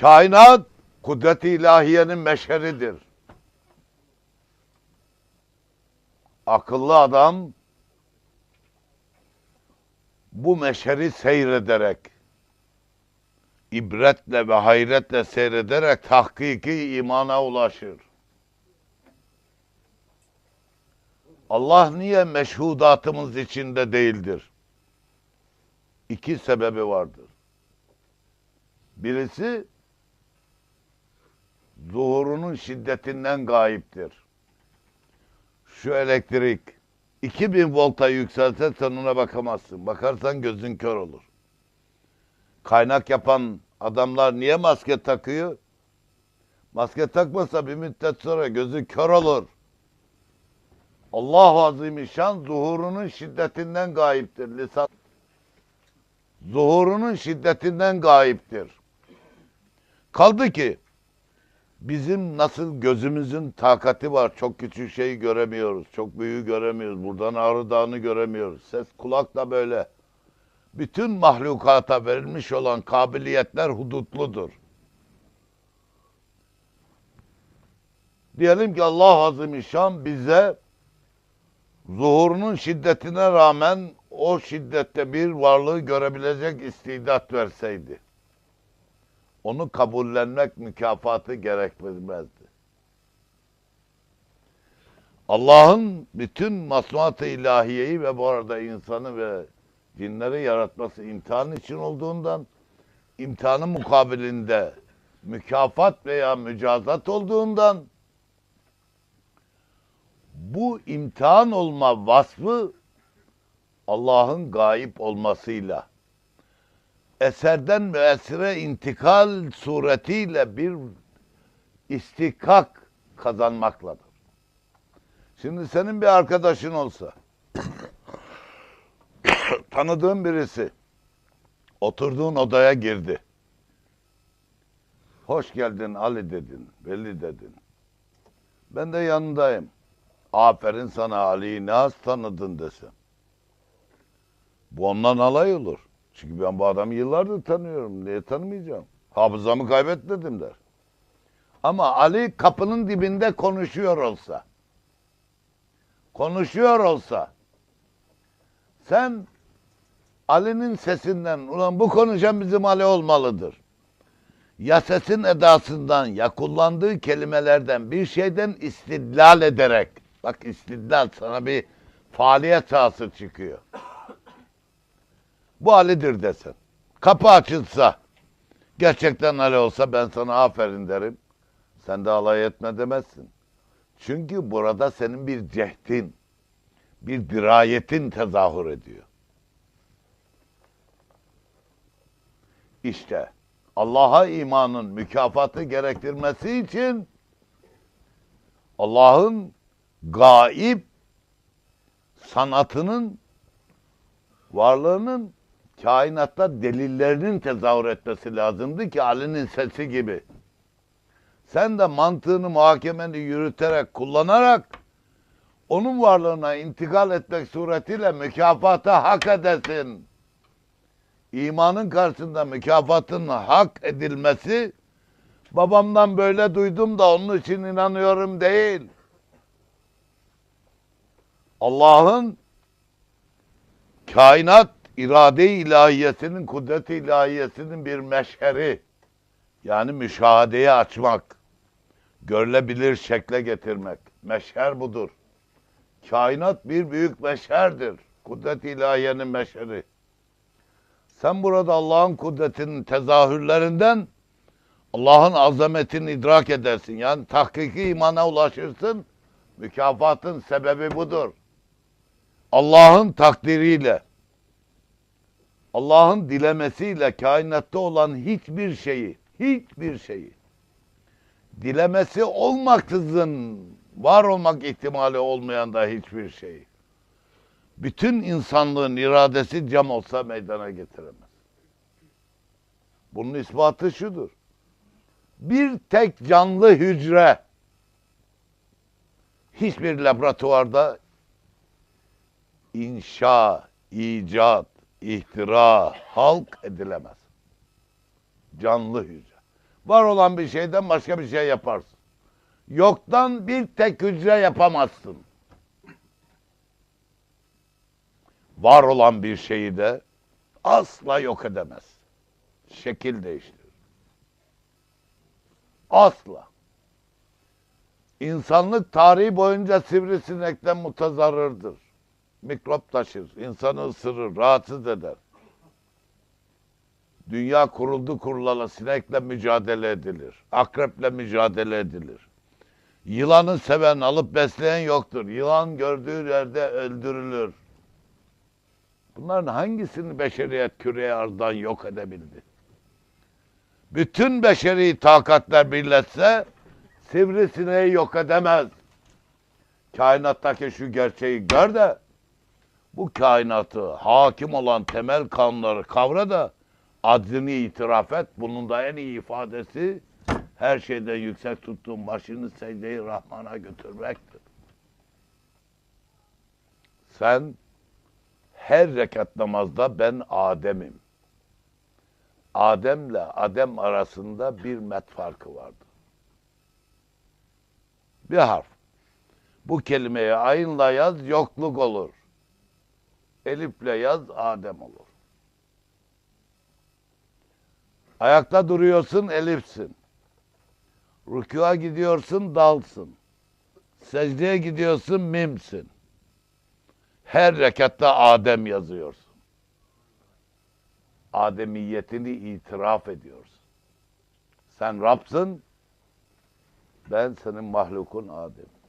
Kainat kudret-i ilahiyenin meşheridir. Akıllı adam bu meşheri seyrederek, ibretle ve hayretle seyrederek tahkiki imana ulaşır. Allah niye meşhudatımız içinde değildir? İki sebebi vardır. Birisi zuhurunun şiddetinden gayiptir. Şu elektrik 2000 volta yükselse sen ona bakamazsın. Bakarsan gözün kör olur. Kaynak yapan adamlar niye maske takıyor? Maske takmasa bir müddet sonra gözü kör olur. Allah Azimüşşan zuhurunun şiddetinden gayiptir. Lisan zuhurunun şiddetinden gayiptir. Kaldı ki bizim nasıl gözümüzün takati var. Çok küçük şeyi göremiyoruz. Çok büyüğü göremiyoruz. Buradan Ağrı Dağı'nı göremiyoruz. Ses kulak da böyle. Bütün mahlukata verilmiş olan kabiliyetler hudutludur. Diyelim ki Allah Azimüşşan bize zuhurunun şiddetine rağmen o şiddette bir varlığı görebilecek istidat verseydi. Onu kabullenmek mükafatı gerekmezdi. Allah'ın bütün masnuat-ı ilahiyeyi ve bu arada insanı ve cinleri yaratması imtihan için olduğundan imtihanın mukabilinde mükafat veya mücazat olduğundan bu imtihan olma vasfı Allah'ın gayip olmasıyla eserden müessire intikal suretiyle bir istikak kazanmakladır. Şimdi senin bir arkadaşın olsa tanıdığın birisi oturduğun odaya girdi. Hoş geldin Ali dedin, belli dedin. Ben de yanındayım. Aferin sana Ali'yi ne az tanıdın desem. Bu ondan alay olur. Çünkü ben bu adamı yıllardır tanıyorum. Niye tanımayacağım? Hafızamı kaybetmedim der. Ama Ali kapının dibinde konuşuyor olsa, konuşuyor olsa, sen Ali'nin sesinden, ulan bu konuşan bizim Ali olmalıdır. Ya sesin edasından, ya kullandığı kelimelerden bir şeyden istidlal ederek, bak istidlal sana bir faaliyet sahası çıkıyor. Bu Ali'dir desen. Kapı açılsa, gerçekten Ali olsa ben sana aferin derim. Sen de alay etme demezsin. Çünkü burada senin bir cehdin, bir dirayetin tezahür ediyor. İşte Allah'a imanın mükafatı gerektirmesi için Allah'ın gaib sanatının varlığının kainatta delillerinin tezahür etmesi lazımdı ki Ali'nin sesi gibi. Sen de mantığını, muhakemeni yürüterek, kullanarak onun varlığına intikal etmek suretiyle mükafatı hak edesin. İmanın karşısında mükafatın hak edilmesi babamdan böyle duydum da onun için inanıyorum değil. Allah'ın kainat irade ilahiyesinin, kudret ilahiyesinin bir meşheri. Yani müşahedeyi açmak, görülebilir şekle getirmek. Meşher budur. Kainat bir büyük meşherdir. Kudret ilahiyenin meşheri. Sen burada Allah'ın kudretinin tezahürlerinden Allah'ın azametini idrak edersin. Yani tahkiki imana ulaşırsın. Mükafatın sebebi budur. Allah'ın takdiriyle, Allah'ın dilemesiyle kainatta olan hiçbir şeyi, hiçbir şeyi, dilemesi olmaksızın var olmak ihtimali olmayan da hiçbir şeyi, bütün insanlığın iradesi cam olsa meydana getiremez. Bunun ispatı şudur. Bir tek canlı hücre hiçbir laboratuvarda inşa, icat, ihtira, halk edilemez. Canlı hücre. Var olan bir şeyden başka bir şey yaparsın. Yoktan bir tek hücre yapamazsın. Var olan bir şeyi de asla yok edemez. Şekil değiştirir. Asla. İnsanlık tarihi boyunca sivrisinekten mutazarrırdır. Mikrop taşır, insanı ısırır, rahatsız eder. Dünya kuruldu kurulalı sinekle mücadele edilir. Akreple mücadele edilir. Yılanı seven, alıp besleyen yoktur. Yılan gördüğü yerde öldürülür. Bunların hangisini beşeriyet küreye ardan yok edebildi? Bütün beşeri takatler birleşse sivrisineği yok edemez. Kainattaki şu gerçeği gör de bu kainatı hakim olan temel kanunları kavra da adını itiraf et. Bunun da en iyi ifadesi her şeyden yüksek tuttuğun başını secde-i Rahman'a götürmektir. Sen her rekat namazda ben Adem'im. Adem'le Adem arasında bir met farkı vardı. Bir harf. Bu kelimeyi ayınla yaz yokluk olur. Elifle yaz Adem olur. Ayakta duruyorsun elifsin. Rükûa gidiyorsun dalsın. Secdeye gidiyorsun mimsin. Her rekatta Adem yazıyorsun. Ademiyetini itiraf ediyorsun. Sen Rab'sın, ben senin mahlukun Adem.